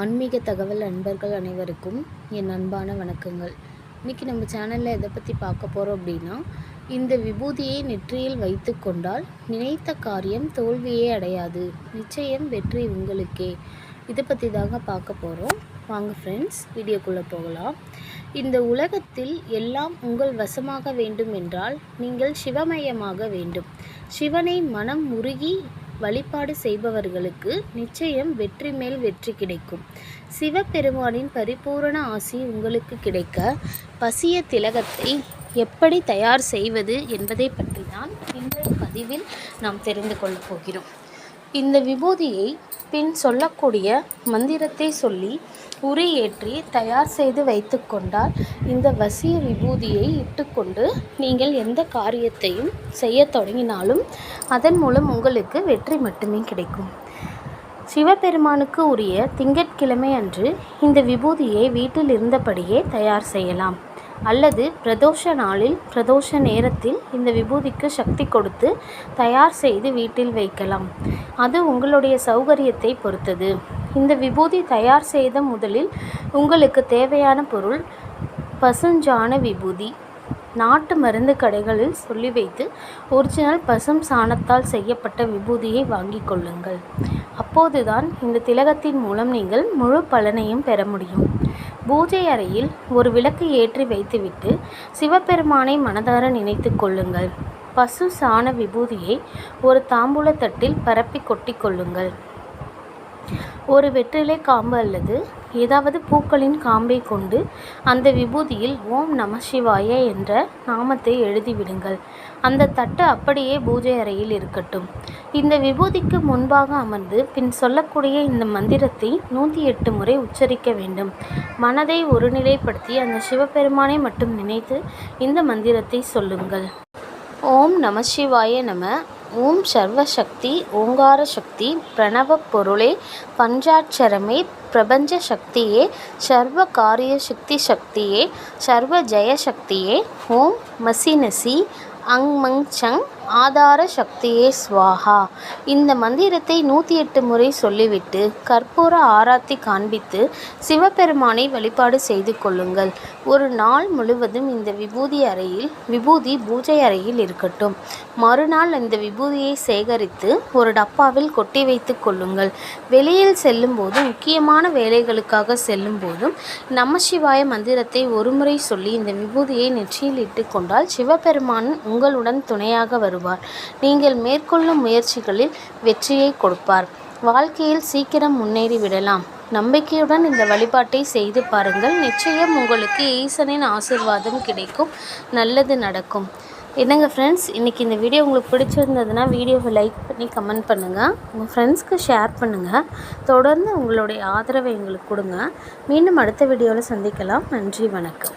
ஆன்மீக தகவல் அன்பர்கள் அனைவருக்கும் என் அன்பான வணக்கங்கள். இன்றைக்கி நம்ம சேனலில் எதை பற்றி பார்க்க போகிறோம் அப்படின்னா இந்த விபூதியை நெற்றியில் வைத்து கொண்டால் நினைத்த காரியம் தோல்வியே அடையாது. நிச்சயம் வெற்றி உங்களுக்கே. இதை பற்றி தாங்க பார்க்க போகிறோம் வாங்க ஃப்ரெண்ட்ஸ் வீடியோக்குள்ளே போகலாம். இந்த உலகத்தில் எல்லாம் உங்கள் வசமாக வேண்டும் என்றால் நீங்கள் சிவமயமாக வேண்டும். சிவனை மனம் முருகி வழிபாடு செய்பவர்களுக்கு நிச்சயம் வெற்றி மேல் வெற்றி கிடைக்கும். சிவபெருமானின் பரிபூரண ஆசி உங்களுக்கு கிடைக்க பசிய திலகத்தை எப்படி தயார் செய்வது என்பதை பற்றி தான் இன்றைய பதிவில் நாம் தெரிந்து கொள்ளப் போகிறோம். இந்த விபூதியை பின் சொல்லக்கூடிய மந்திரத்தை சொல்லி உரி ஏற்றி தயார் செய்து வைத்து கொண்டால் இந்த வசிய விபூதியை இட்டுக்கொண்டு நீங்கள் எந்த காரியத்தையும் செய்ய தொடங்கினாலும் அதன் மூலம் உங்களுக்கு வெற்றி மட்டுமே கிடைக்கும். சிவபெருமானுக்கு உரிய திங்கட்கிழமை அன்று இந்த விபூதியை வீட்டில் இருந்தபடியே தயார் செய்யலாம். அல்லது பிரதோஷ நாளில் பிரதோஷ நேரத்தில் இந்த விபூதிக்கு சக்தி கொடுத்து தயார் செய்து வீட்டில் வைக்கலாம். அது உங்களுடைய சௌகரியத்தை பொறுத்தது. இந்த விபூதி தயார் செய்த முதலில் உங்களுக்கு தேவையான பொருள் பசுஞ்சாண விபூதி நாட்டு மருந்து கடைகளில் சொல்லி வைத்து ஒரிஜினல் பசும் சாணத்தால் செய்யப்பட்ட விபூதியை வாங்கி கொள்ளுங்கள். அப்போதுதான் இந்த திலகத்தின் மூலம் நீங்கள் முழு பலனையும் பெற முடியும். பூஜை அறையில் ஒரு விளக்கு ஏற்றி வைத்துவிட்டு சிவபெருமானை மனதார நினைத்து கொள்ளுங்கள். பசு சாண விபூதியை ஒரு தாம்பூலத்தட்டில் பரப்பி கொட்டி கொள்ளுங்கள். ஒரு வெற்றிலை காம்பு அல்லது ஏதாவது பூக்களின் காம்பை கொண்டு அந்த விபூதியில் ஓம் நம சிவாய என்ற நாமத்தை எழுதிவிடுங்கள். அந்த தட்டு அப்படியே பூஜை அறையில் இருக்கட்டும். இந்த விபூதிக்கு முன்பாக அமர்ந்து பின் சொல்லக்கூடிய இந்த மந்திரத்தை நூற்றி எட்டு முறை உச்சரிக்க வேண்டும். மனதை ஒருநிலைப்படுத்தி அந்த சிவபெருமானை மட்டும் நினைத்து இந்த மந்திரத்தை சொல்லுங்கள். ஓம் நம சிவாய நம. ஓம் சர்வசக்தி ஓங்கார சக்தி பிரணவ பொருளே பஞ்சாட்சரமே பிரபஞ்ச சக்தியே சர்வ காரிய சக்தி சக்தியே சர்வ ஜெய சக்தியே ஓம் மசினசி அங் மங் சங். ஆதார சக்தியே ஸ்வாஹா இந்த மந்திரத்தை நூற்றி எட்டு முறை சொல்லிவிட்டு கற்பூர ஆராத்தி காண்பித்து சிவபெருமானை வழிபாடு செய்து கொள்ளுங்கள். ஒரு நாள் முழுவதும் இந்த விபூதி அறையில் விபூதி பூஜை அறையில் இருக்கட்டும். மறுநாள் இந்த விபூதியை சேகரித்து ஒரு டப்பாவில் கொட்டி வைத்து கொள்ளுங்கள். வெளியில் செல்லும்போது முக்கியமான வேலைகளுக்காக செல்லும் போதும் நமசிவாய மந்திரத்தை ஒருமுறை சொல்லி இந்த விபூதியை நெற்றியில் இட்டுக்கொண்டால் சிவபெருமான் உங்களுடன் துணையாக வரும் வருவார். நீங்கள் மேற்கொள்ளும் முயற்சிகளில் வெற்றியை கொடுப்பார். வாழ்க்கையில் சீக்கிரம் முன்னேறி விடலாம். நம்பிக்கையுடன் இந்த வழிபாட்டை செய்து பாருங்கள். நிச்சயம் உங்களுக்கு ஈசனின் ஆசிர்வாதம் கிடைக்கும். நல்லது நடக்கும். என்னங்க ஃப்ரெண்ட்ஸ் இன்றைக்கி இந்த வீடியோ உங்களுக்கு பிடிச்சிருந்ததுன்னா வீடியோவை லைக் பண்ணி கமெண்ட் பண்ணுங்கள் உங்கள் ஃப்ரெண்ட்ஸ்க்கு ஷேர் பண்ணுங்கள் தொடர்ந்து உங்களுடைய ஆதரவை எங்களுக்கு கொடுங்க. மீண்டும் அடுத்த வீடியோவில் சந்திக்கலாம். நன்றி வணக்கம்.